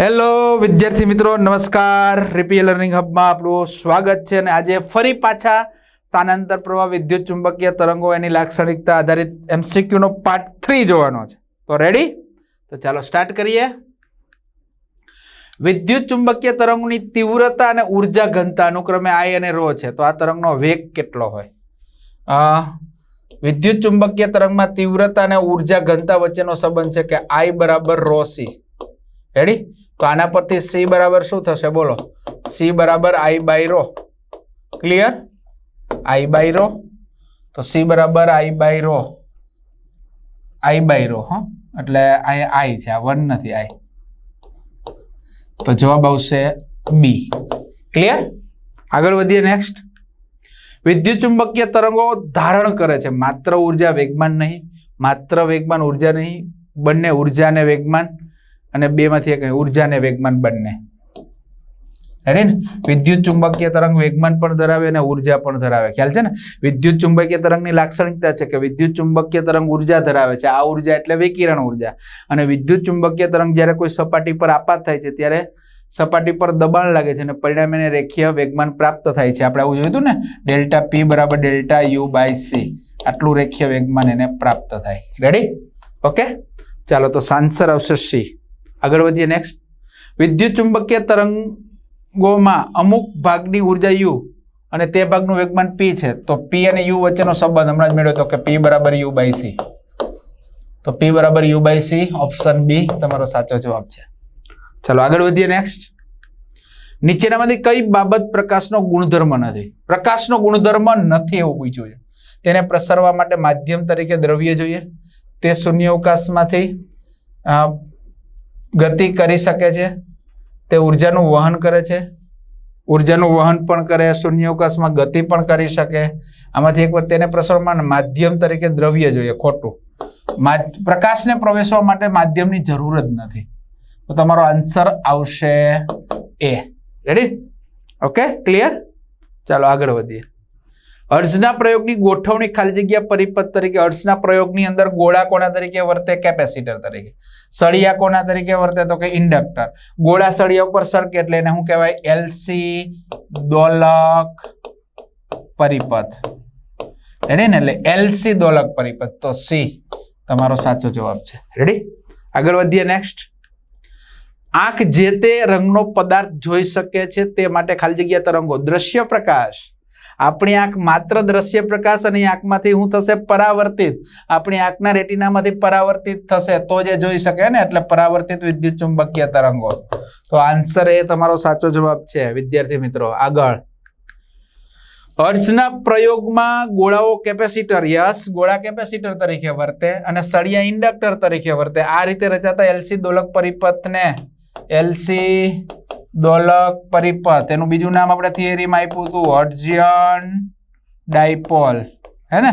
Hello વિદ્યાર્થી મિત્રો, નમસ્કાર. રીપી લર્નિંગ હબમાં આપણું સ્વાગત છે અને આજે ફરી પાછા સ્થાનાંતર પ્રવાહ વિદ્યુત ચુંબકીય તરંગો એની લાક્ષણિકતા આધારિત એમસીક્યુનો પાર્ટ થ્રી જોવાનો છે. તો રેડી તો ચાલો સ્ટાર્ટ કરીએ. વિદ્યુત ચુંબકીય તરંગોની તીવ્રતા અને ઊર્જા ઘનતા અનુક્રમે આઈ અને રો છે. તો આ તરંગનો વેગ કેટલો હોય? વિદ્યુત ચુંબકીય તરંગમાં તીવ્રતા અને ઊર્જા ઘનતા વચ્ચેનો સંબંધ છે કે આઈ બરાબર રો સી રેડી તો આના પરથી સી બરાબર શું થશે? બોલો. સી બરાબર I by rho. Clear I by rho. તો સી બરાબર I by rho. I by rho, હા. એટલે અહીંયા આઈ છે, આ વન નથી આઈ તો જવાબ આવશે બી. ક્લિયર આગળ વધીએ નેક્સ્ટ વિદ્યુત ચુંબકીય તરંગો ધારણ કરે છે. માત્ર ઊર્જા વેગમાન નહીં, માત્ર વેગમાન ઊર્જા નહીં, બંને ઊર્જા અને વેગમાન. અને બેમાંથી એક ઊર્જા અને વેગમાન બંને. રેડી ને? વિદ્યુત ચુંબકીય તરંગ વેગમાન પણ ધરાવે અને ઊર્જા પણ ધરાવે. ખ્યાલ છે ને? વિદ્યુત ચુંબકીય તરંગની લાક્ષણિકતા છે કે વિદ્યુત ચુંબકીય તરંગ ઊર્જા ધરાવે છે. આ ઊર્જા એટલે વિકિરણ ઊર્જા. અને વિદ્યુત ચુંબકીય તરંગ જ્યારે કોઈ સપાટી પર આપાત થાય છે, ત્યારે સપાટી પર દબાણ લાગે છે અને પરિણામે એને રેખીય વેગમાન પ્રાપ્ત થાય છે. આપણે આવું જોયું હતું ને? ડેલ્ટા પી બરાબર ડેલ્ટા યુ બાય સી આટલું રેખીય વેગમાન એને પ્રાપ્ત થાય. રેડી ઓકે ચાલો તો સાંસર આવશે સી આગળ વધીએ નેક્સ્ટ વિદ્યુત ચુંબકીય તરંગોમાં અમુક ભાગની ઊર્જા યુ અને તે ભાગનું વેગમાન પી છે. તો પી અને યુ વચ્ચેનો સંબંધ, હમણાં જ મેળવ્યો તો કે પી બરાબર યુ બાય સી તો પી બરાબર U by C option B તમારો સાચો જવાબ છે. ચલો, આગળ વધીએ નેક્સ્ટ નીચેનામાંથી કઈ બાબત પ્રકાશનો ગુણધર્મ નથી? પ્રકાશનો ગુણધર્મ નથી એવું પૂછ્યું છે. તેને પ્રસરવા માટે માધ્યમ તરીકે દ્રવ્ય જોઈએ. તે શૂન્યાવકાશમાંથી ગતિ કરી શકે છે? તે ઉર્જાનું વહન કરે છે? ઉર્જાનું વહન પણ કરે, શૂન્યાવકાશમાં ગતિ પણ કરી શકે. આમાંથી એક વાર તેને પ્રસરણમાં માધ્યમ તરીકે દ્રવ્ય જોઈએ, ખોટું. પ્રકાશને પ્રવેશવા માટે માધ્યમની જરૂર જ નથી. તો તમારો આન્સર આવશે એ. રેડી ઓકે ક્લિયર ચાલો આગળ વધીએ. અર્જના પ્રયોગની ગોઠવણી ખાલી જગ્યા પરિપથ તરીકે અર્જના પ્રયોગની અંદર ગોળા કોના તરીકે વર્તે? કેપેસિટર તરીકે. સળિયા કોના તરીકે વર્તે? તો કે ઇન્ડક્ટર. ગોળા સળિયા ઉપર સરકે એટલે એને શું કહેવાય? એલસી દોલક પરિપથ. રેડી ને એટલે એલસી દોલક પરિપથ. તો સી તમારો સાચો જવાબ છે. રેડી આગળ વધીએ નેક્સ્ટ આંખ જે તે રંગનો પદાર્થ જોઈ શકે છે તે માટે ખાલી જગ્યા તરંગો. દ્રશ્ય પ્રકાશ. આપણી આંખ માત્ર દ્રશ્ય પ્રકાશ અને આંખમાંથી શું થશે પરાવર્તિત. આપણી આંખના રેટિનામાંથી પરાવર્તિત થશે તો જે જોઈ શકે ને, એટલે પરાવર્તિત વિદ્યુત ચુંબકીય તરંગો. તો આન્સર એ તમારો સાચો જવાબ છે, વિદ્યાર્થી મિત્રો. આગળ. હર્ષના પ્રયોગમાં ગોળાઓ કેપેસિટર, યસ, ગોળા કેપેસિટર તરીકે વર્તે અને સળિયા ઇન્ડક્ટર તરીકે વર્તે. આ રીતે રચાતા એલસી દોલક પરિપથને. એલસી દોલક પરિપથ. એનું બીજું નામ આપણે થિયરીમાં આપ્યું હતું હર્ટ્ઝિયન ડાયપોલ. હે ને?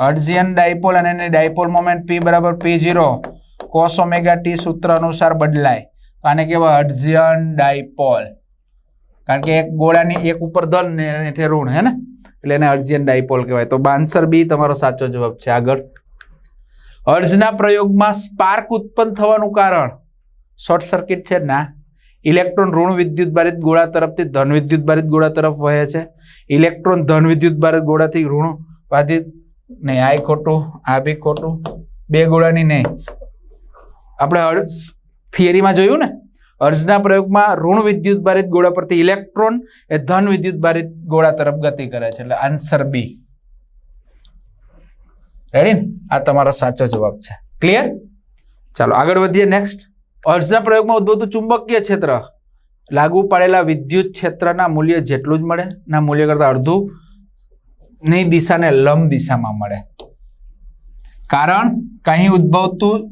હર્ટ્ઝિયન ડાયપોલ અને એની ડાયપોલ મોમેન્ટ પી બરાબર પી ઝીરો કોસ ટી સૂત્ર અનુસાર બદલાય. આને કહેવાય હર્ટ્ઝિયન ડાયપોલ. કારણ કે એક ગોળાની એક ઉપર ધન ને હેઠે ઋણ, હે ને? એટલે એને અર્જિયન ડાયપોલ કહેવાય. તો આન્સર બી તમારો સાચો જવાબ છે. આગળ. અર્જના પ્રયોગમાં સ્પાર્ક ઉત્પન્ન થવાનું કારણ. શોર્ટ સર્કિટ છે ના ઇલેક્ટ્રોન ઋણ વિદ્યુત ભારિત ગોળા તરફથી ધન વિદ્યુત ભારિત ગોળા તરફ વહે છે. ઇલેક્ટ્રોન ધન વિદ્યુત ભારિત ગોળાથી ઋણ બાધિત નહીં આ ખોટું, આ બી ખોટું, બે ગોળાની નહીં આપણે અર્જ થિયરીમાં જોયું ને? અર્જના પ્રયોગમાં ઋણ વિદ્યુત ભારિત ગોળા પરથી ઇલેક્ટ્રોન એ ધન વિદ્યુત ભારિત ગોળા તરફ ગતિ કરે છે. એટલે આન્સર બી. રેડી આ તમારો સાચો જવાબ છે. ક્લિયર? ચાલો આગળ વધીએ નેક્સ્ટ. અર્જના પ્રયોગમાં ઉદ્ભવતું ચુંબકીય ક્ષેત્ર. લાગુ પાડેલા વિદ્યુત ક્ષેત્રના મૂલ્ય જેટલું જ મળે, ના મૂલ્ય કરતા અડધું ની દિશાને લંબ દિશામાં મળે. કારણ કે ઉદ્ભવતું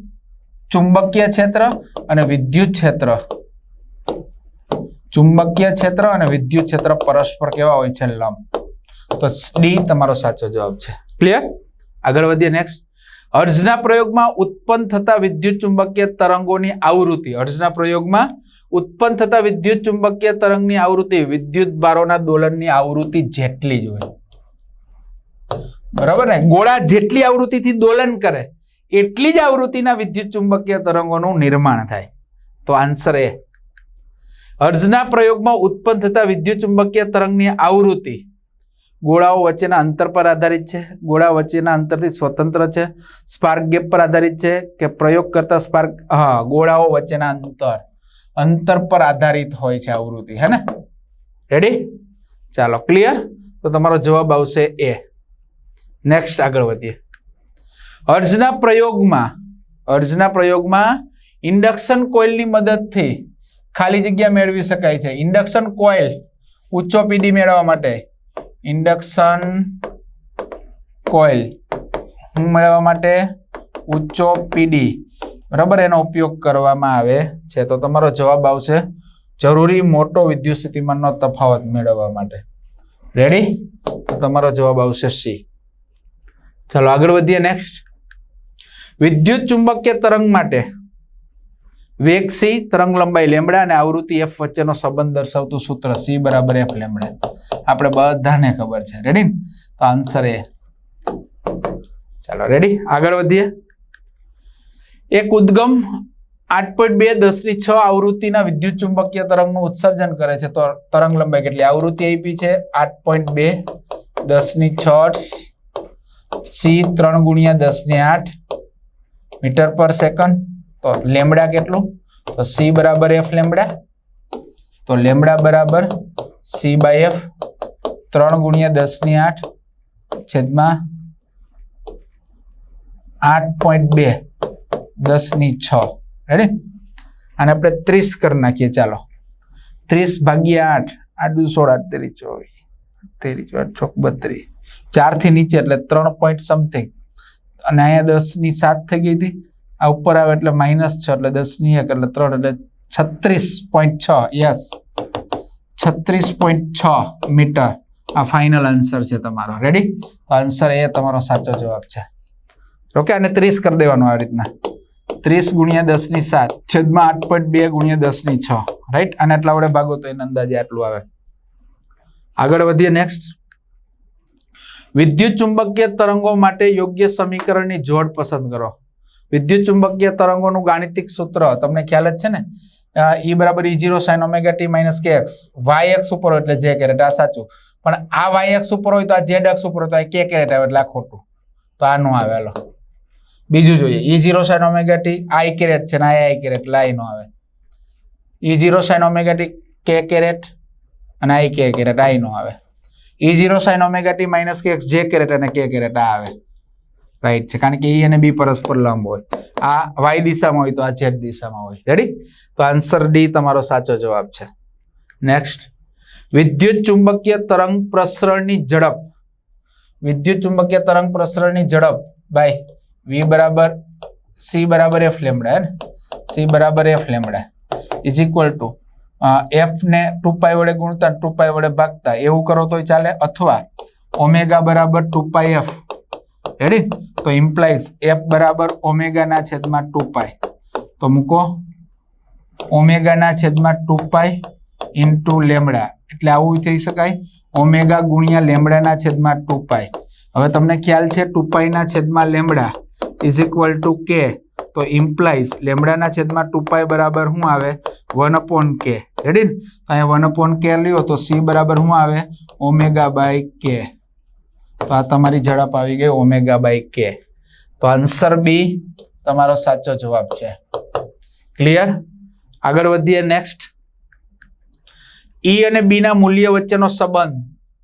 ચુંબકીય ક્ષેત્ર અને વિદ્યુત ક્ષેત્ર. ચુંબકીય ક્ષેત્ર અને વિદ્યુત ક્ષેત્ર પરસ્પર કેવા હોય છે? લંબ. તો ડી તમારો સાચો જવાબ છે. ક્લિયર? આગળ વધીએ નેક્સ્ટ અર્જના પ્રયોગમાં ઉત્પન્ન થતા વિદ્યુત ચુંબકીય તરંગોની આવૃત્તિ. અર્જના પ્રયોગમાં ઉત્પન્ન થતા વિદ્યુત ચુંબકીય તરંગની આવૃત્તિ વિદ્યુત બારોના દોલનની આવૃત્તિ જેટલી જ હોય. બરાબર ને? ગોળા જેટલી આવૃત્તિથી દોલન કરે, એટલી જ આવૃત્તિના વિદ્યુત ચુંબકીય તરંગોનું નિર્માણ થાય. તો આન્સર એ. અર્જના પ્રયોગમાં ઉત્પન્ન થતા વિદ્યુત ચુંબકીય તરંગની આવૃત્તિ ગોળાઓ વચ્ચેના અંતર પર આધારિત છે. ગોળા વચ્ચેના અંતરથી સ્વતંત્ર છે. સ્પાર્ક ગેપ પર આધારિત છે કે પ્રયોગ કરતા સ્પાર્ક, હા, ગોળાઓ વચ્ચેના અંતર અંતર પર આધારિત હોય છે આવૃત્તિ, હે ને? રેડી ચાલો ક્લિયર તો તમારો જવાબ આવશે એ નેક્સ્ટ આગળ વધીએ. અર્જના પ્રયોગમાં અર્જના પ્રયોગમાં ઇન્ડક્શન કોઇલની મદદથી ખાલી જગ્યા મેળવી શકાય છે. ઇન્ડક્શન કોઇલ ઊંચો પીડી મેળવવા માટે ઇન્ડક્શન કોઇલ હું મેળવવા માટે ઊંચો પીડી બરાબર એનો ઉપયોગ કરવામાં આવે છે. તો તમારો જવાબ આવશે, જરૂરી મોટો વિદ્યુત સ્થિતિમાનનો તફાવત મેળવવા માટે. રેડી તો તમારો જવાબ આવશે સી ચાલો આગળ વધીએ નેક્સ્ટ વિદ્યુત ચુંબકીય તરંગ માટે વેગ સી તરંગ લંબાઈ લેમડા અને આવૃત્તિ એફ વચ્ચેનો સંબંધ દર્શાવતું સૂત્ર સી બરાબર એફ લેમડા આપણે બધાને ખબર છે. રેડી તો આન્સર એ. ચાલો રેડી આગળ વધીએ. એક ઉદ્ગમ આઠ પોઈન્ટ બે દસની છ આવૃત્તિના વિદ્યુત ચુંબકીય તરંગનું ઉત્સર્જન કરે છે. તો તરંગ લંબાઈ કેટલી? આવૃત્તિ આપી છે. આઠ પોઈન્ટ બે દસની છ સી ત્રણ ગુણ્યા દસની આઠ મીટર પર સેકન્ડ. તો લેમડા કેટલું? તો સી બરાબર એફ લેમડા. તો લેમડા બરાબર સી બાય એફ ત્રણ ગુણ્યા દસની આઠ છેદમાં આઠ પોઈન્ટ બે દસની છ. રેડી અને આપણે ત્રીસ કરી નાખીએ, ચાલો. ત્રીસ ભાગ્યા આઠ દુ સોળ, આઠ તેરી ચોવીસ તેરી ચોવીસ ચોક બત્રીસ. ચારથી નીચે એટલે ત્રણ પોઈન્ટ સમથિંગ અને અહીંયા દસની સાત થઈ ગઈ હતી. આ ઉપર આવે એટલે માઇનસ છ એટલે દસની એટલે ત્રણ એટલે છત્રીસ પોઈન્ટ છ. યસ છત્રીસ પોઈન્ટ છ મીટર આ ફાઇનલ આન્સર છે તમારો. રેડી તો આન્સર એ તમારો સાચો જવાબ છે. ઓકે અને ત્રીસ કરી દેવાનું આ રીતના. ત્રીસ ગુણ્યા દસની સાત. છેદમાં આઠ પોઈન્ટ બે ગુણ્યા દસની છ. રાઈટ અને એટલા વડે ભાગો તો એના અંદાજે આટલું આવે. આગળ વધીએ નેક્સ્ટ વિદ્યુત ચુંબકીય તરંગો માટે યોગ્ય સમીકરણની જોડ પસંદ કરો. વિદ્યુત ચુંબકીય તરંગોનું ગાણિતિક સૂત્ર, તમને ખ્યાલ જ છે ને? ઈ બરાબર E zero sine omega T minus K X Y X ઉપર હોય એટલે જે કેરેટ આ સાચું. પણ આ વાય એક્સ ઉપર હોય તો આ ઝેડ એક્સ ઉપર હોય તો આ કે કેરેટ આવે એટલે આ ખોટું. તો આ નો આવે, હાલો. બીજું જોઈએ. E zero sine omega T I caret છે ને? આ આઈ કેરેટ એટલે આઈ નો આવે. E zero sine omega T K caret અને આઈ કે કેરેટ આઈ નો આવે. E zero sine omega T minus K X J caret અને કે કેરેટ આ આવે. રાઈટ છે. કારણ કે એ અને બી પરસ્પર લંબ હોય. આ વાય દિશામાં હોય તો આ ઝેડ દિશામાં હોય. રેડી તો આન્સર ડી તમારો સાચો જવાબ છે. નેક્સ્ટ વિદ્યુત ચુંબકીય તરંગ પ્રસરણની ઝડપ. વિદ્યુત ચુંબકીય તરંગ પ્રસરણની ઝડપ બાય વી બરાબર સી બરાબર એફ લેમડા હે ને? સી બરાબર F lambda is equal to F ને ટુ પાઈ વડે ગુણતા ટુ વડે ભાગતા. એવું કરો તોય ચાલે. અથવા ઓમેગા બરાબર ટુ પાઈ એફ રેડી તો ઇમ્પ્લાઇઝ એફ બરાબર ઓમેગાના છેદમાં ટુ પાય તો મૂકો. ઓમેગાના છેદમાં ટુ પાઈ ઇન્ટુ લેમડા એટલે આવું થઈ શકાય. ઓમેગા ગુણ્યા લેમડાના છેદમાં ટુ પાય હવે તમને ખ્યાલ છે ટુ પાયના છેદમાં લેમડા ઇઝ ઇક્વલ ટુ કે તો ઇમ્પ્લાઇઝ લેમડાના છેદમાં ટુ પાય બરાબર શું આવે? વન અપોન કે રેડી ને અહીંયા વન અપોન કે લ્યો તો સી બરાબર શું આવે? ઓમેગા બાય કે તો આ તમારી ઝડપ આવી ગઈ, ઓમેગા બાય કે. તો આન્સર બી તમારો સાચો જવાબ છે. ક્લિયર આગળ વધીએ નેક્સ્ટ ઈ અને બી ના મૂલ્ય વચ્ચેનો સંબંધ,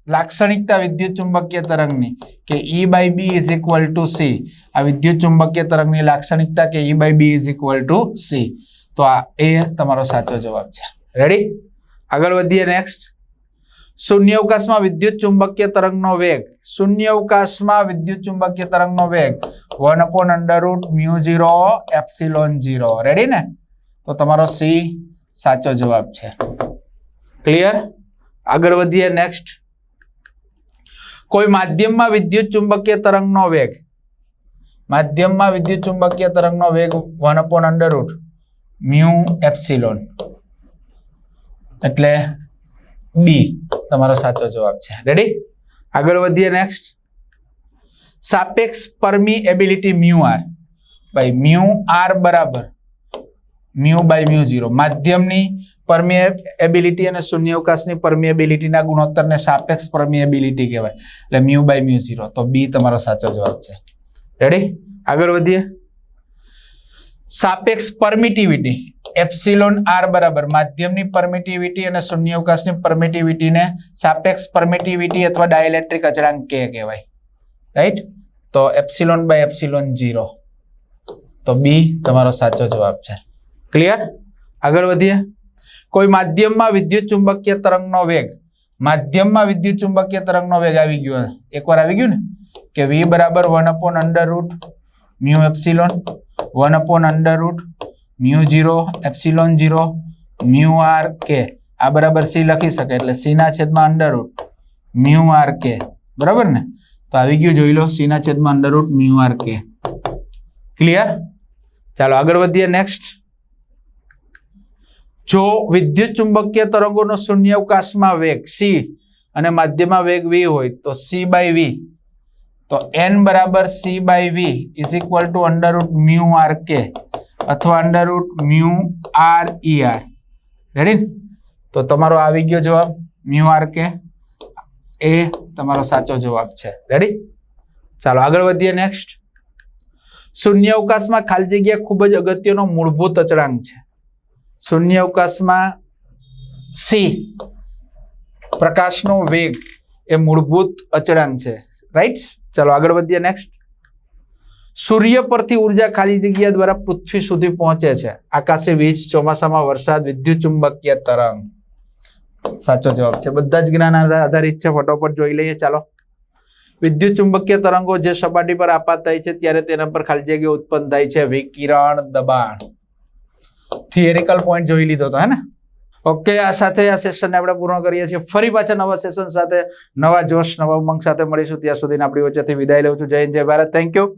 લાક્ષણિકતા વિદ્યુત ચુંબકીય તરંગની, કે E by B is equal to C આ વિદ્યુત ચુંબકીય તરંગની લાક્ષણિકતા કે E by B is equal to C તો આ એ તમારો સાચો જવાબ છે. રેડી આગળ વધીએ નેક્સ્ટ શૂન્યાવકાશમાં વિદ્યુત ચુંબકીય તરંગનો વેગ. શૂન્યાવકાશમાં વિદ્યુત ચુંબકીય તરંગનો વેગ. One upon under root mu zero epsilon zero ready ને? તો તમારો સી સાચો જવાબ છે. ક્લિયર આગળ વધીએ નેક્સ્ટ કોઈ માધ્યમમાં વિદ્યુત ચુંબકીય તરંગનો વેગ. માધ્યમમાં વિદ્યુત ચુંબકીય તરંગનો વેગ one upon under root mu epsilon એટલે બી તમારો સાચો જવાબ છે. રેડી આગળ વધીએ નેક્સ્ટ સાપેક્ષ permeability mu r by mu r બરાબર. મ્યુ બાય મ્યુ ઝીરો માધ્યમની પરમિએબિલિટી અને શૂન્યાવકાશની પરમિએબિલિટીના ગુણોત્તરને સાપેક્ષ પરમિએબિલિટી કહેવાય. એટલે મ્યુ બાય મ્યુ ઝીરો તો બી તમારો સાચો જવાબ છે. રેડી આગળ વધીએ. સાપેક્ષ પરમિટિવિટી એપ્સિલોન આર બરાબર, માધ્યમની પરમિટિવિટી અને શૂન્યાવકાશની પરમિટિવિટીને સાપેક્ષ પરમિટિવિટી અથવા ડાયલેક્ટ્રિક અચળાંક કે કહેવાય. રાઈટ તો એપ્સિલોન બાય એપ્સિલોન ઝીરો તો બી તમારો સાચો જવાબ છે. ક્લિયર આગળ વધીએ. કોઈ માધ્યમમાં વિદ્યુત ચુંબકીય તરંગનો વેગ, માધ્યમમાં વિદ્યુત ચુંબકીય તરંગનો વેગ આવી ગયો. એકવાર આવી ગયું ને? કે વી બરાબર one upon under root mu epsilon one upon under root mu zero epsilon zero mu R કે આ બરાબર સી લખી શકે, એટલે સીના છેદમાં અંડર રૂટ મ્યુ આર કે બરાબર ને? તો આવી ગયું, જોઈ લો સીના છેદમાં under root mu R K clear ચાલો આગળ વધીએ નેક્સ્ટ જો વિદ્યુત ચુંબકીય તરંગોનો શૂન્યાવકાશમાં વેગ સી અને માધ્યમાં વેગ વી હોય, તો સી બાય વી તો એન બરાબર C by V is equal to under root mu R કે અથવા under root mu R E R ready તો તમારો આવી ગયો જવાબ મ્યુ આર કે એ તમારો સાચો જવાબ છે. રેડી ચાલો આગળ વધીએ નેક્સ્ટ શૂન્ય અવકાશમાં ખાલી જગ્યા ખૂબ જ અગત્યનો મૂળભૂત અચળાંક છે. શૂન્ય અવકાશમાં સી પ્રકાશનો વેગ, એ મૂળભૂત અચળાંક છે. રાઈટ ચાલો આગળ વધીએ નેક્સ્ટ સૂર્ય પરથી ઊર્જા ખાલી જગ્યા દ્વારા પૃથ્વી સુધી પહોંચે છે. આકાશી વીજ, ચોમાસામાં વરસાદ, વિદ્યુત ચુંબકીય તરંગ. સાચો જવાબ છે. બધા જ જ્ઞાન આધા- આધારિત છે. ફટોફટ જોઈ લઈએ. ચાલો. વિદ્યુત ચુંબકીય તરંગો જે સપાટી પર આપાત થાય છે ત્યારે તેના પર ખાલી જગ્યા ઉત્પન્ન થાય છે. વિકિરણ દબાણ. થિયરિકલ પોઈન્ટ જોઈ લીધો તો, હે ને? ઓકે આ સાથે આ સેશનને આપણે પૂર્ણ કરીએ છીએ. ફરી પાછા નવા સેશન સાથે, નવા જોશ, નવા ઉમંગ સાથે મળીશું. ત્યાં સુધી આપણી વચ્ચેથી વિદાય લઉં છું. જય હિન્દ, જય ભારત. Thank you